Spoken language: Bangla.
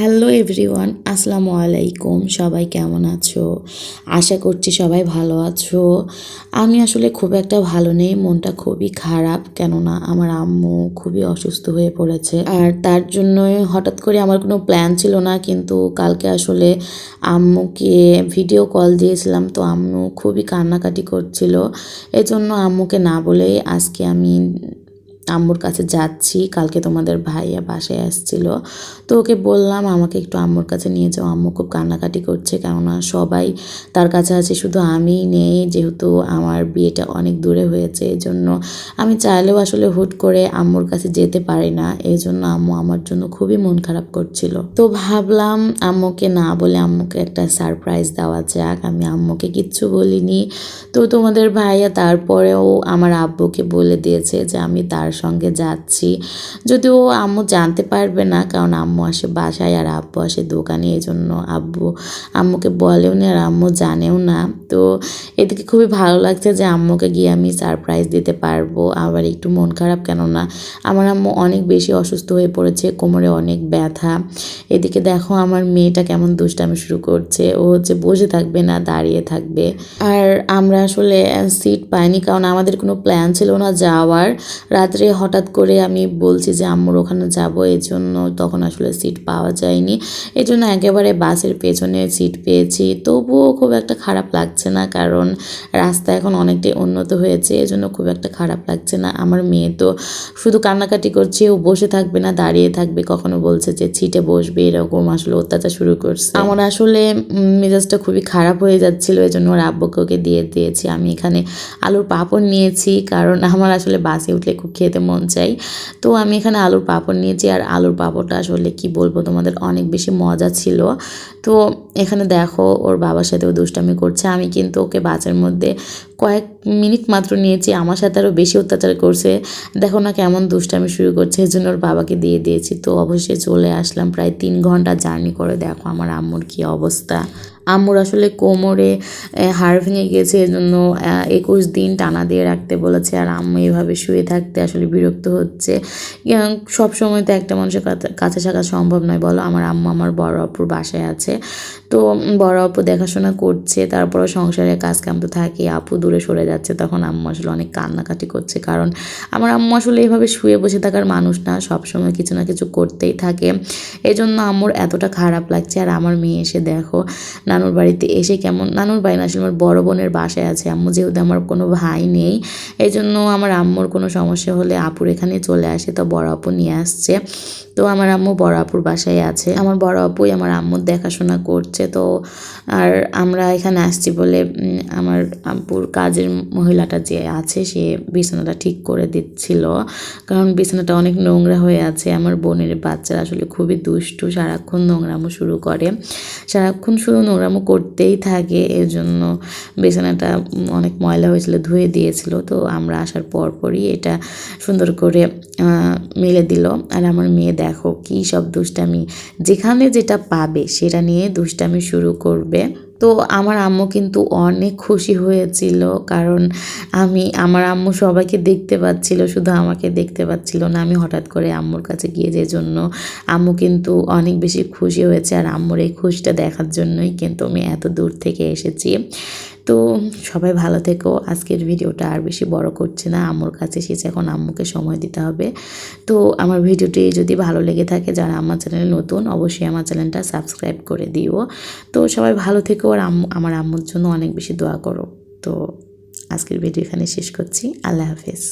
হ্যালো এভরিওয়ান, আসসালামু আলাইকুম। সবাই কেমন আছো? আশা করছি সবাই ভালো আছো। আমি আসলে খুব একটা ভালো নেই, মনটা খুবই খারাপ, কেননা আমার আম্মু খুবই অসুস্থ হয়ে পড়েছে। আর তার জন্যই হঠাৎ করে আমার কোনো প্ল্যান ছিল না, কিন্তু কালকে আসলে আম্মুকে ভিডিও কল দিয়েছিলাম, তো আম্মু খুবই কান্নাকাটি করছিল। এজন্য আম্মুকে না বলেই আজকে আমি আম্মুর কাছে যাচ্ছি, কালকে তোমাদের ভাইয়া বাসায় আসছিল। তো ওকে বললাম, আমাকে একটু আম্মুর কাছে নিয়ে যাও, আম্মু খুব কান্নাকাটি করছে, কেননা সবাই তার কাছে আছে, শুধু আমিই নেই, যেহেতু আমার বিয়েটা অনেক দূরে হয়েছে এই জন্য আমি চাইলেও আসলে হুট করে আম্মুর কাছে যেতে পারি না এই জন্য আম্মু আমার জন্য খুবই মন খারাপ করছিল। তো ভাবলাম, আম্মুকে না বলে আম্মুকে একটা সারপ্রাইজ দেওয়া যাক, আমি আম্মুকে কিচ্ছু বলিনি। তো তোমাদের ভাইয়া তারপরেও আমার আব্বুকে বলে দিয়েছে যে, আমি তার সঙ্গে যাচ্ছি। যদিও আম্মু জানতে পারবে না, কারণ আম্মু আসে বাসায় আর আব্বু আসে দোকানে এই জন্য আব্বু আম্মুকে বলেও না আর আম্মু জানেও না। তো এদিকে খুবই ভালো লাগছে যে আম্মুকে গিয়ে আমি সারপ্রাইজ দিতে পারব। আবার একটু মন খারাপ কেননা আমার আম্মু অনেক বেশি অসুস্থ হয়ে পড়েছে, কোমরে অনেক ব্যথা। এদিকে দেখো আমার মেয়েটা কেমন দুষ্টামি শুরু করছে। ও হচ্ছে বসে থাকবে না, দাঁড়িয়ে থাকবে। আর আমরা আসলে সিট পাইনি, কারণ আমাদের কোনো প্ল্যান ছিল না যাওয়ার। রাত্রে হঠাৎ করে আমি বলছি যে, আম্মুর ওখানে যাব। এই জন্য তখন আসলে সিট পাওয়া যায়নি। এই জন্য একেবারে বাসের পেছনে সিট পেয়েছি। তবুও খুব একটা খারাপ লাগছে না, কারণ রাস্তা এখন অনেকটাই উন্নত হয়েছে। এই জন্য খুব একটা খারাপ লাগছে না। আমার মেয়ে তো শুধু কান্নাকাটি করছে, ও বসে থাকবে না, দাঁড়িয়ে থাকবে। কখনো বলছে যে, ছিটে বসবে, এরকম আসলে অত্যাচার শুরু করছে। আমার আসলে মেজাজটা খুবই খারাপ হয়ে যাচ্ছিল। এই জন্য ওর আব্বুকে ওকে দিয়ে দিয়েছি। আমি এখানে আলুর পাঁপড় নিয়েছি, কারণ আমার আসলে বাসে উঠলে খুব খেতে মন চাই। তো আমি এখানে আলুর পাঁপড় নিয়েছি আর আলুর পাঁপড়টা আসলে কি বলব, তোমাদের অনেক বেশি মজা ছিল। তো এখানে দেখো ওর বাবার সাথেও দুষ্টামি করছে। আমি কিন্তু ওকে বাসের মধ্যে কয়েক মিনিট মাত্র নিয়েছি। আমার সাথে আরও বেশি অত্যাচার করছে। দেখো না কেমন দুষ্টামি শুরু করছে এই জন্য ওর বাবাকে দিয়ে দিয়েছি। তো অবশ্যই চলে আসলাম প্রায় তিন ঘণ্টা জার্নি করে। দেখো আমার আম্মুর কী অবস্থা। আম্মুর আসলে কোমরে হাড় ভেঙে গিয়েছে এজন্য একুশ দিন টানা দিয়ে রাখতে বলেছে। আর আম্মু এভাবে শুয়ে থাকতে আসলে বিরক্ত হচ্ছে। সব সময় তো একটা মানুষের কাছে- থাকা সম্ভব নয়। বলো, আমার আম্মু আমার বড় অপুর বাসায় আছে। তো বড় আপু দেখাশোনা করছে তারপরে সংসারের কাজ কাম তো থাকে আপু দূরে সরে যাচ্ছে, তখন আম্মু আসলে অনেক কান্নাকাটি করছে। কারণ, আমার আম্মু আসলে এইভাবে শুয়ে বসে থাকার মানুষ না। সবসময় কিছু না কিছু করতেই থাকে। এই জন্য আম্মুর এতটা খারাপ লাগছে। আর আমার মেয়ে এসে দেখো নানুর বাড়িতে এসে কেমন, নানুর বাড়ি না, আসলে আমার বড় বোনের বাসায় আছে আম্মু, যেহেতু আমার কোনো ভাই নেই। এই জন্য আমার আম্মুর কোনো সমস্যা হলে আপুর এখানে চলে আসে, তো বড় আপু নিয়ে আসছে। তো আমার আম্মু বড় আপুর বাসায় আছে। আমার বড় আপুই আমার আম্মুর দেখাশোনা করছে, তো আর আমরা এখানে আসছি বলে আমার আব্বুর কাজের মহিলাটা যে আছে, সে বিছানাটা ঠিক করে দিচ্ছিল। কারণ বিছানাটা অনেক নোংরা হয়ে আছে। আমার বোনের বাচ্চারা আসলে খুবই দুষ্টু, সারাক্ষণ নোংরামো শুরু করে। সারাক্ষণ শুধু নোংরামো করতেই থাকে। এর জন্য বিছানাটা অনেক ময়লা হয়েছিল, ধুয়ে দিয়েছিল। তো আমরা আসার পরপরই এটা সুন্দর করে মেলে দিল। আর আমার মেয়ে দেখো কী সব দুষ্টামি। যেখানে যেটা পাবে সেটা নিয়ে দুষ্টামি শুরু করবে। তো আমার আম্মু কিন্তু অনেক খুশি হয়েছিল, কারণ আমি, আমার আম্মু সবাইকে দেখতে পাচ্ছিল, শুধু আমাকে দেখতে পাচ্ছিল না, আমি হঠাৎ করে আম্মুর কাছে গিয়ে যে জন্য আম্মু কিন্তু অনেক বেশি খুশি হয়েছে, আর আম্মুর এই খুশিটা দেখার জন্যই কিন্তু আমি এত দূর থেকে এসেছি। তো সবাই ভালো থেকো। আজকের ভিডিওটা আর বেশি বড় করছে না। আম্মুর কাছে এসেছে, এখন আম্মুকে সময় দিতে হবে। তো আমার ভিডিওটি যদি ভালো লেগে থাকে, যারা আমার চ্যানেলে নতুন, অবশ্যই আমার চ্যানেলটা সাবস্ক্রাইব করে দিও। তো সবাই ভালো থেকো আর আম্মু, আমার আম্মুর জন্য অনেক বেশি দোয়া করো। তো আজকের ভিডিও এখানে শেষ করছি। আল্লাহ হাফেজ।